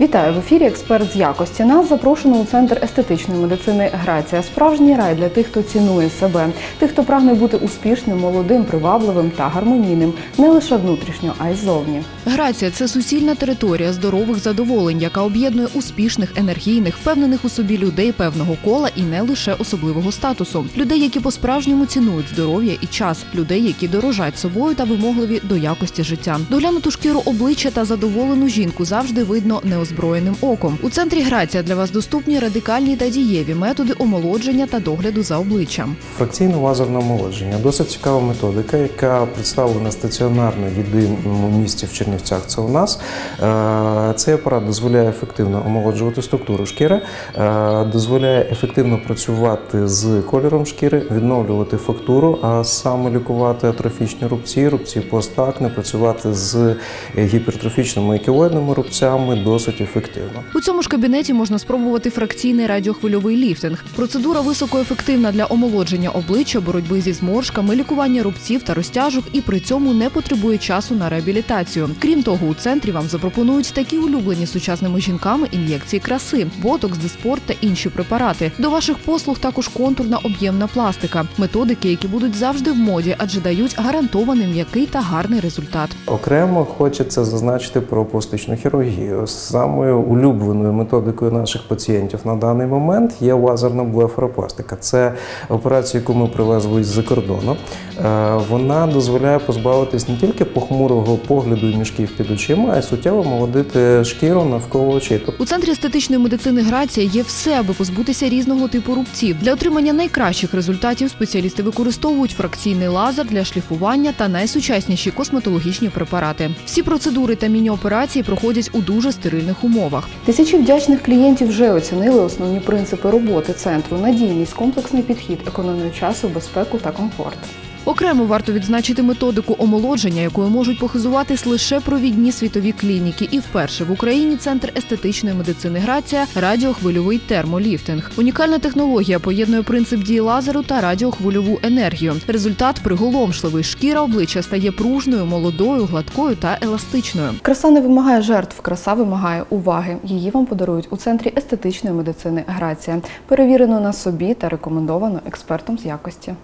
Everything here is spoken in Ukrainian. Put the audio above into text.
Вітаю в ефірі. Експерт з якості. Нас запрошено у центр естетичної медицини Грація. Справжній рай для тих, хто цінує себе, тих, хто прагне бути успішним, молодим, привабливим та гармонійним не лише внутрішньо, а й зовні. Грація це суцільна територія здорових задоволень, яка об'єднує успішних, енергійних, впевнених у собі людей певного кола і не лише особливого статусу. Людей, які по-справжньому цінують здоров'я і час, людей, які дорожать собою та вимогливі до якості життя. Доглянуту шкіру обличчя та задоволену жінку завжди видно неозброєним оком. У центрі Грація для вас доступні радикальні та дієві методи омолодження та догляду за обличчям. Фракційне лазерне омолодження досить цікава методика, яка представлена стаціонарно єдиному місці в Чернівцях. Це у нас Е, цей апарат дозволяє ефективно омолоджувати структуру шкіри, е, дозволяє ефективно працювати з кольором шкіри, відновлювати фактуру, а саме лікувати атрофічні рубці, рубці постакне, працювати з гіпертрофічними і кілоїдними рубцями досить ефективно. У цьому ж кабінеті можна спробувати фракційний радіохвильовий ліфтинг. Процедура високоефективна для омолодження обличчя, боротьби зі зморшками, лікування рубців та розтяжок і при цьому не потребує часу на реабілітацію. Крім того, у центрі вам запропонують такі улюблені сучасними жінками ін'єкції краси, ботокс, диспорт та інші препарати. До ваших послуг також контурна об'ємна пластика, методики, які будуть завжди в моді, адже дають гарантований м'який та гарний результат. Окремо хочеться зазначити про пластичну хірургію. Самою улюбленою методикою наших пацієнтів на даний момент є лазерна блефаропластика. Це операція, яку ми привезли з-за кордону. Е, Вона дозволяє позбавитись не тільки похмурого погляду і мішків під очима, а й суттєво молодити шкіру навколо очей. У центрі естетичної медицини Грація є все, аби позбутися різного типу рубців. Для отримання найкращих результатів спеціалісти використовують фракційний лазер для шліфування та найсучасніші косметологічні препарати. Всі процедури та міні-операції проходять у дуже стерильних умовах. Тисячі вдячних клієнтів вже оцінили основні принципи роботи центру: надійність, комплексний підхід, економію часу, безпеку та комфорт. Окремо варто відзначити методику омолодження, якою можуть похизуватись лише провідні світові клініки. І вперше в Україні центр естетичної медицини Грація радіохвильовий термоліфтинг. Унікальна технологія поєднує принцип дії лазеру та радіохвильову енергію. Результат приголомшливий. Шкіра обличчя стає пружною, молодою, гладкою та еластичною. Краса не вимагає жертв, краса вимагає уваги. Її вам подарують у центрі естетичної медицини Грація, перевірено на собі та рекомендовано експертом з якості.